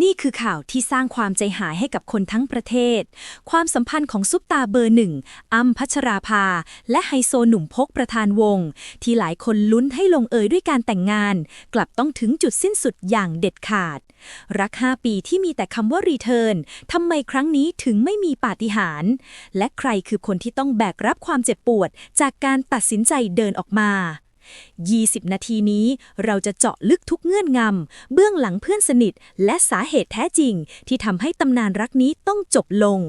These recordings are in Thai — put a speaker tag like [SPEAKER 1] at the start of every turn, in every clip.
[SPEAKER 1] นี่คือข่าวที่สร้างความใจหายให้กับคนทั้งประเทศ ความสัมพันธ์ของซุปตาเบอร์หนึ่งอ้ำพัชราภา และไฮโซหนุ่มพกประธานวง ที่หลายคนลุ้นให้ลงเอยด้วยการแต่งงาน กลับต้องถึงจุดสิ้นสุดอย่างเด็ดขาด รัก 5 ปีที่มีแต่คำว่ารีเทิร์นทำไมครั้งนี้ถึงไม่มีปาฏิหาริย์และใครคือคนที่ต้องแบกรับความเจ็บปวด จากการตัดสินใจเดินออกมา 20 นาทีนี้เราจะเจาะลึกทุกเงื่อนงำ เบื้องหลังเพื่อนสนิท และสาเหตุแท้จริง ที่ทำให้ตำนานรักนี้ต้องจบลง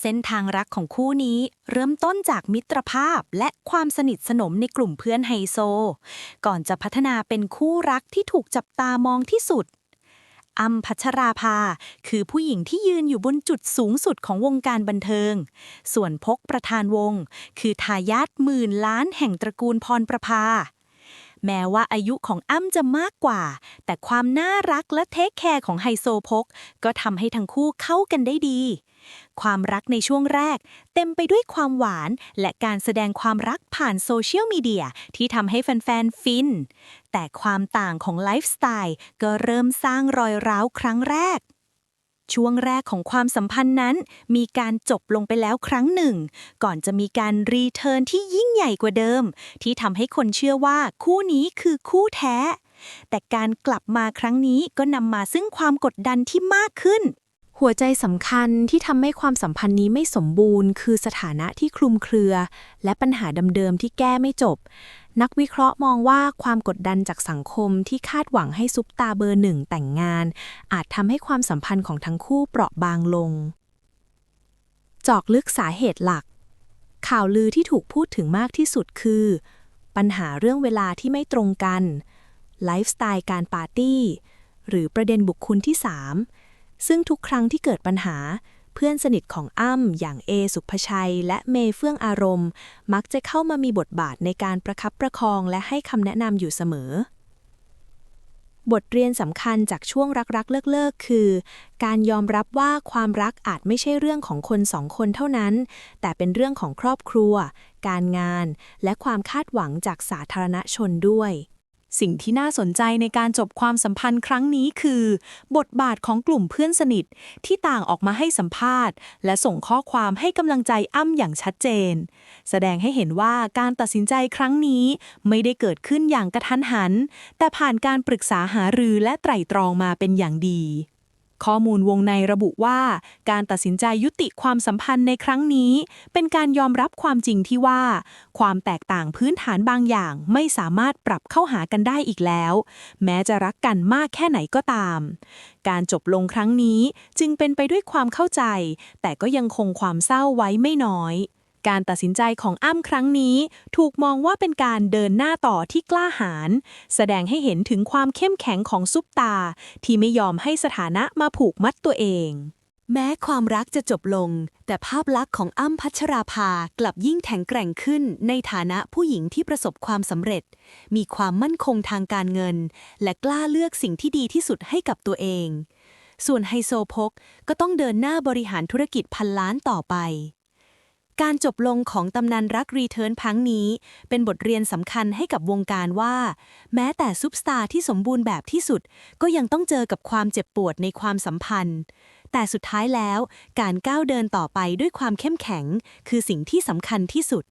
[SPEAKER 2] เส้นทางรักของคู่นี้เริ่มต้นจากมิตรภาพและความสนิทสนมในกลุ่มเพื่อนไฮโซ ก่อนจะพัฒนาเป็นคู่รักที่ถูกจับตามองที่สุด อัมพัชราภา คือผู้หญิงที่ยืนอยู่บนจุดสูงสุดของวงการบันเทิง ส่วนพกประธานวง คือทายาทหมื่นล้านแห่งตระกูลพรประภา แม้ว่าอายุของอ้ำจะมากกว่า แต่ความน่ารักและเทคแคร์ของไฮโซพกก็ทำให้ทั้งคู่เข้ากันได้ดี ความรักในช่วงแรก เต็มไปด้วยความหวานและการแสดงความรักผ่านโซเชียลมีเดียที่ทำให้แฟนๆ ฟิน แต่ความต่างของไลฟ์สไตล์ก็เริ่มสร้างรอยร้าวครั้งแรก ช่วงแรกของความสัมพันธ์นั้น มีการจบลงไปแล้วครั้งหนึ่ง ก่อนจะมีการรีเทิร์นที่ยิ่งใหญ่กว่าเดิม ที่ทำให้คนเชื่อว่าคู่นี้คือคู่แท้ แต่การกลับมาครั้งนี้ก็นำมาซึ่งความกดดันที่มากขึ้น
[SPEAKER 3] หัวใจสำคัญที่ทำให้ความสัมพันธ์นี้ไม่สมบูรณ์ คือสถานะที่คลุมเครือ และปัญหาเดิมๆที่แก้ไม่จบ นักวิเคราะห์มองว่าความกดดันจากสังคมที่คาดหวังให้ซุปตาเบอร์หนึ่งแต่งงาน อาจทำให้ความสัมพันธ์ของทั้งคู่เปราะบางลง จอกลึกสาเหตุหลัก ข่าวลือที่ถูกพูดถึงมากที่สุดคือ ปัญหาเรื่องเวลาที่ไม่ตรงกันไลฟ์สไตล์การปาร์ตี้ หรือประเด็นบุคคลที่ 3 ซึ่งทุกครั้งที่เกิดปัญหา เพื่อนสนิทของอ้ำอย่างเอสุภชัย และเมเฟื่องอารมณ์ มักจะเข้ามามีบทบาทในการประคับประคองและให้คำแนะนำอยู่เสมอบทเรียนสำคัญจากช่วงรักๆ เลิกๆ คือ การยอมรับว่าความรักอาจไม่ใช่เรื่องของคนสองคนเท่านั้น แต่เป็นเรื่องของครอบครัว การงาน และความคาดหวังจากสาธารณชนด้วย
[SPEAKER 2] สิ่งที่น่าสนใจในการจบความสัมพันธ์ครั้งนี้คือ บทบาทของกลุ่มเพื่อนสนิทที่ต่างออกมาให้สัมภาษณ์ และส่งข้อความให้กำลังใจอ้ำอย่างชัดเจน แสดงให้เห็นว่าการตัดสินใจครั้งนี้ไม่ได้เกิดขึ้นอย่างกระทันหัน แต่ผ่านการปรึกษาหารือและไตร่ตรองมาเป็นอย่างดี ข้อมูลวงในระบุว่า การตัดสินใจยุติความสัมพันธ์ในครั้งนี้ เป็นการยอมรับความจริงที่ว่า ความแตกต่างพื้นฐานบางอย่างไม่สามารถปรับเข้าหากันได้อีกแล้ว แม้จะรักกันมากแค่ไหนก็ตาม การจบลงครั้งนี้จึงเป็นไปด้วยความเข้าใจ แต่ก็ยังคงความเศร้าไว้ไม่น้อย การตัดสินใจของอ้ำครั้งนี้ ถูกมองว่าเป็นการเดินหน้าต่อที่กล้าหาญแสดงให้เห็นถึงความเข้มแข็งของซุปตา ที่ไม่ยอมให้สถานะมาผูกมัดตัวเอง
[SPEAKER 4] แม้ความรักจะจบลง แต่ภาพลักษณ์ของอ้ำพัชราภากลับยิ่งแข็งแกร่งขึ้น ในฐานะผู้หญิงที่ประสบความสำเร็จ มีความมั่นคงทางการเงิน และกล้าเลือกสิ่งที่ดีที่สุดให้กับตัวเองส่วนไฮโซพกก็ต้องเดินหน้าบริหารธุรกิจพันล้านต่อไป การจบลงของตำนานรักรีเทิร์นพังนี้ เป็นบทเรียนสำคัญให้กับวงการว่า แม้แต่ซุปสตาร์ที่สมบูรณ์แบบที่สุด ก็ยังต้องเจอกับความเจ็บปวดในความสัมพันธ์ แต่สุดท้ายแล้ว การก้าวเดินต่อไปด้วยความเข้มแข็ง คือสิ่งที่สำคัญที่สุด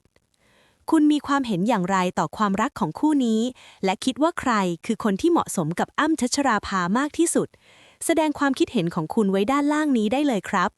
[SPEAKER 4] คุณมีความเห็นอย่างไรต่อความรักของคู่นี้ และคิดว่าใครคือคนที่เหมาะสมกับอ้ำชัชราภามากที่สุด แสดงความคิดเห็นของคุณไว้ด้านล่างนี้ได้เลยครับ